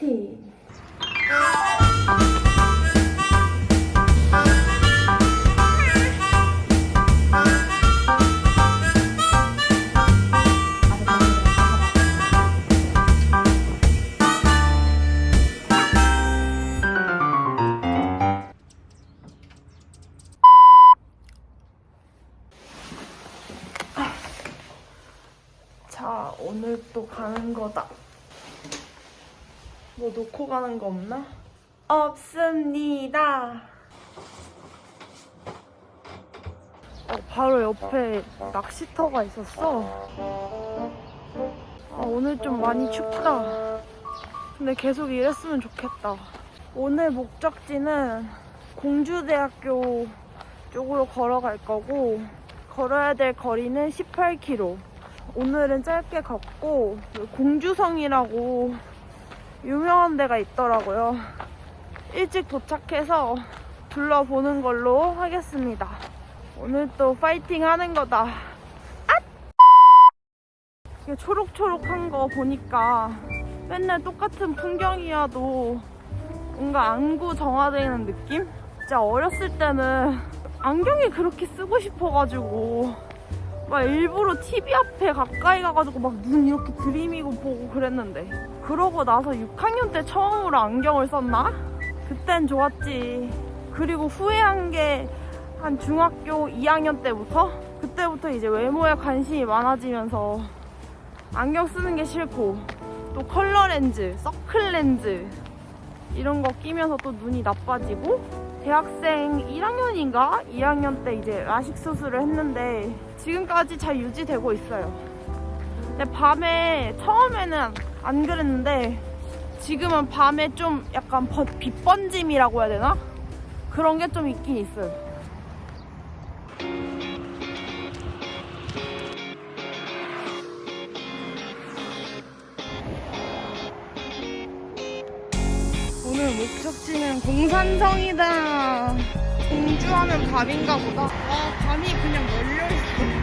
파 뭐 놓고 가는 거 없나? 없습니다. 어, 바로 옆에 낚시터가 있었어. 아, 오늘 좀 많이 춥다. 근데 계속 이랬으면 좋겠다. 오늘 목적지는 공주대학교 쪽으로 걸어갈 거고, 걸어야 될 거리는 18km. 오늘은 짧게 걷고 공주성이라고 유명한 데가 있더라고요. 일찍 도착해서 둘러보는 걸로 하겠습니다. 오늘 또 파이팅 하는 거다. 앗! 이게 초록초록한 거 보니까 맨날 똑같은 풍경이어도 뭔가 안구 정화되는 느낌? 진짜 어렸을 때는 안경이 그렇게 쓰고 싶어가지고 막 일부러 TV 앞에 가까이 가가지고 막 눈 이렇게 들이미고 보고 그랬는데 그러고 나서 6학년 때 처음으로 안경을 썼나? 그땐 좋았지 그리고 후회한 게 한 중학교 2학년 때부터 그때부터 이제 외모에 관심이 많아지면서 안경 쓰는 게 싫고 또 컬러 렌즈, 서클 렌즈 이런 거 끼면서 또 눈이 나빠지고 대학생 1학년인가 2학년 때 이제 라식 수술을 했는데 지금까지 잘 유지되고 있어요. 근데 밤에 처음에는 안 그랬는데 지금은 밤에 좀 약간 번- 빛번짐이라고 해야 되나? 그런 게 좀 있긴 있어요. 오늘 목적지는 공산성이다. 공주하면 밤인가 보다. 와, 밤이 그냥 열려있어.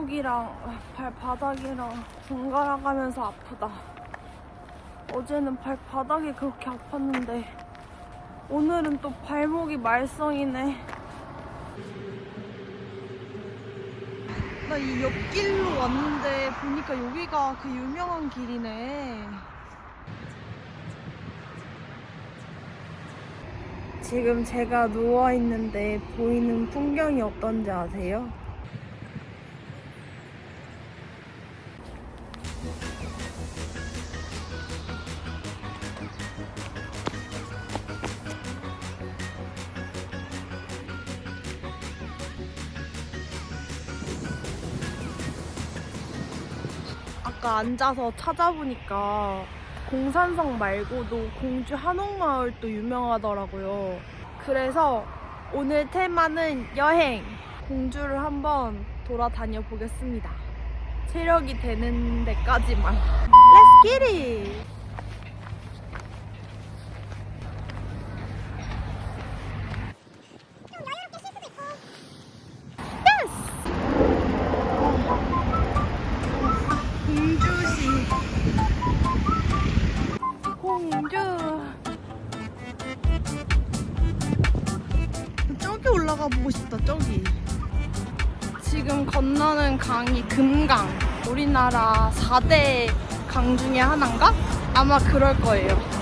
발목이랑 아, 발바닥이랑 번갈아 가면서 아프다. 어제는 발바닥이 그렇게 아팠는데 오늘은 또 발목이 말썽이네. 나 이 옆길로 왔는데 보니까 여기가 그 유명한 길이네. 지금 제가 누워 있는데 보이는 풍경이 어떤지 아세요? 아까 앉아서 찾아보니까 공산성 말고도 공주 한옥마을도 유명하더라고요. 그래서 오늘 테마는 여행. 공주를 한번 돌아다녀 보겠습니다. 체력이 되는 데까지만. Let's get it! 올라가 보고 싶다 저기. 지금 건너는 강이 금강. 우리나라 4대 강 중에 하나인가? 아마 그럴 거예요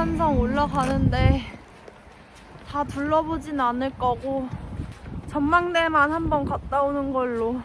금산산 올라가는데 다 둘러보진 않을 거고 전망대만 한번 갔다 오는 걸로.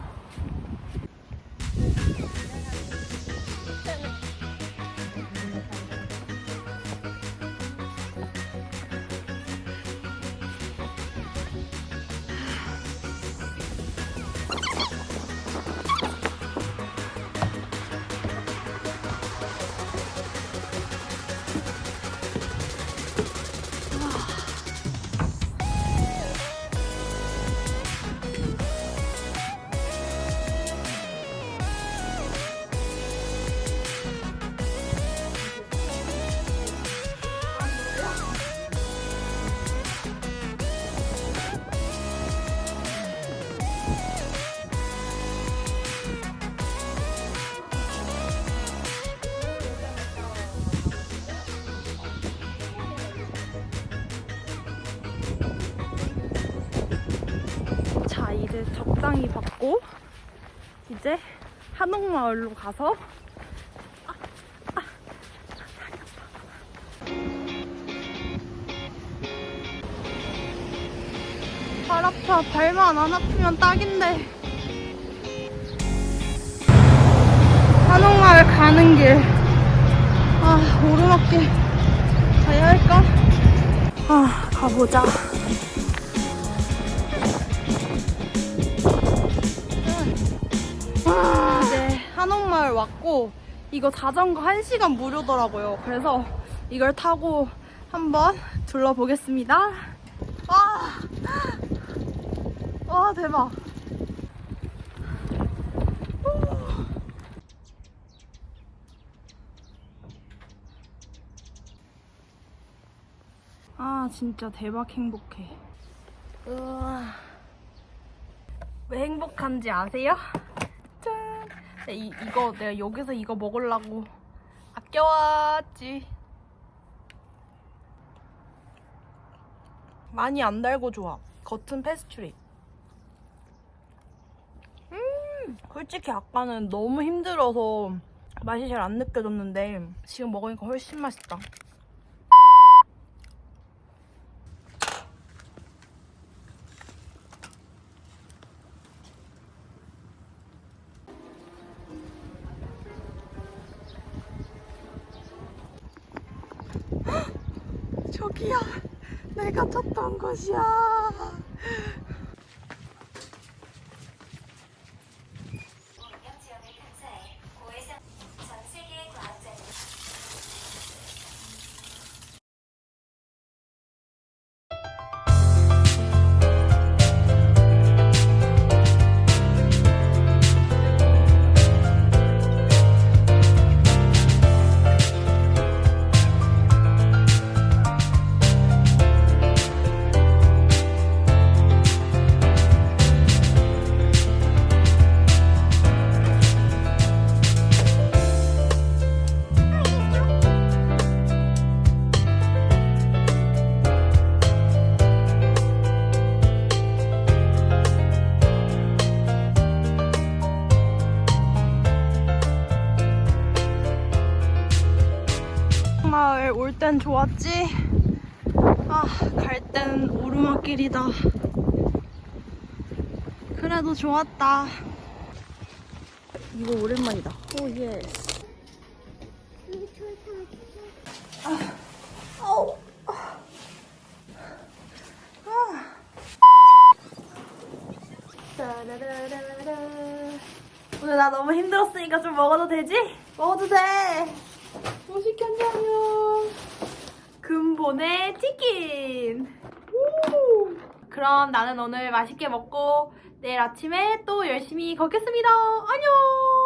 적당히 받고 이제 한옥마을로 가서 아, 아, 발 아파. 발만 안 아프면 딱인데. 한옥마을 가는 길. 아, 오르막길 가야 할까? 아, 가보자. 한옥마을 왔고 이거 자전거 1시간 무료더라고요. 그래서 이걸 타고 한번 둘러보겠습니다. 와! 와, 대박. 아, 진짜 대박 행복해. 우와. 왜 행복한지 아세요? 이, 이거 내가 여기서 이거 먹으려고 아껴왔지. 많이 안 달고 좋아. 겉은 페스츄리. 음, 솔직히 아까는 너무 힘들어서 맛이 잘 안 느껴졌는데 지금 먹으니까 훨씬 맛있다. 저기야, 내가 찾던 곳이야. 땐 좋았지? 아, 갈 땐 오르막길이다. 그래도 좋았다. 이거 오랜만이다. 오, 예스. 아, 아우. 아. 따라라라라. 오늘 나 너무 힘들었으니까 좀 먹어도 되지? 먹어도 돼. 뭐 시켰냐면 근본의 치킨. 오. 그럼 나는 오늘 맛있게 먹고 내일 아침에 또 열심히 걷겠습니다. 안녕.